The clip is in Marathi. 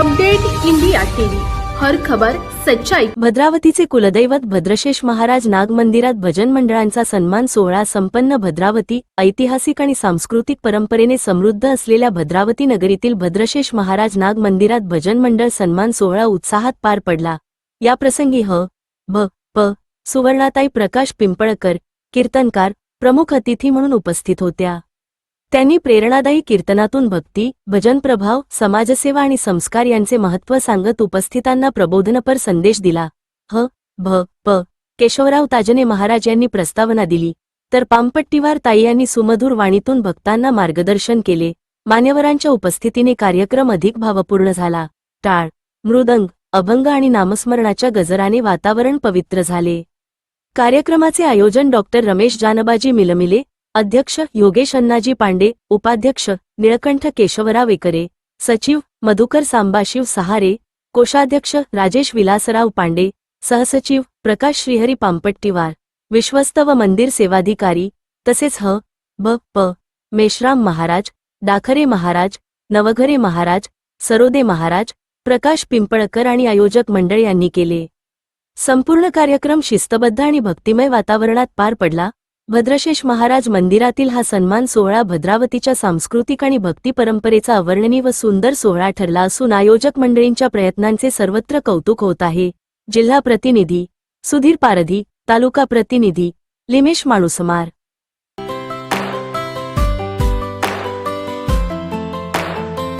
Update India TV. हर खबर सच्चाई. भद्रावतीचे कुलदैवत भद्रशेष महाराज नाग मंदिरात भजन मंडळांचा सन्मान सोहळा संपन्न भद्रावती ऐतिहासिक आणि सांस्कृतिक परंपरेने समृद्ध असलेल्या भद्रावती नगरीतील भद्रशेष महाराज नाग मंदिरात भजन मंडळ सन्मान सोहळा उत्साहात पार पडला. याप्रसंगी ह भ प सुवर्णाताई प्रकाश पिंपळकर कीर्तनकार प्रमुख अतिथी म्हणून उपस्थित होत्या. त्यांनी प्रेरणादायी कीर्तनातून भक्ती भजन प्रभाव समाजसेवा आणि संस्कार यांचे महत्त्व सांगत उपस्थितांना प्रबोधनपर संदेश दिला. ह भ प केशवराव ताजने महाराज यांनी प्रस्तावना दिली. तर पामपट्टीवार ताई यांनी सुमधुर वाणीतून भक्तांना मार्गदर्शन केले. मान्यवरांच्या उपस्थितीने कार्यक्रम अधिक भावपूर्ण झाला. टाळ मृदंग अभंग आणि नामस्मरणाच्या गजराने वातावरण पवित्र झाले. कार्यक्रमाचे आयोजन डॉक्टर रमेश जानबाजी मिलमिले अध्यक्ष योगेश अण्णाजी पांडे उपाध्यक्ष निळकंठ केशवराव वेकरे सचिव मधुकर सांबाशिव सहारे कोषाध्यक्ष राजेश विलासराव पांडे सहसचिव प्रकाश श्रीहरी पांपट्टीवार विश्वस्त व मंदिर सेवाधिकारी तसेच ह ब प मेश्राम महाराज डाखरे महाराज नवघरे महाराज सरोदे महाराज प्रकाश पिंपळकर आणि आयोजक मंडळ यांनी केले. संपूर्ण कार्यक्रम शिस्तबद्ध आणि भक्तिमय वातावरणात पार पडला. भद्रशेष महाराज मंदिरातील हा सन्मान सोहळा भद्रावतीच्या सांस्कृतिक आणि भक्ती परंपरेचा अवर्णनीय व सुंदर सोहळा ठरला असून आयोजक मंडळींच्या प्रयत्नांचे सर्वत्र कौतुक होत आहे. जिल्हा प्रतिनिधी सुधीर पारधी तालुका प्रतिनिधी लिमेश माणूसमार.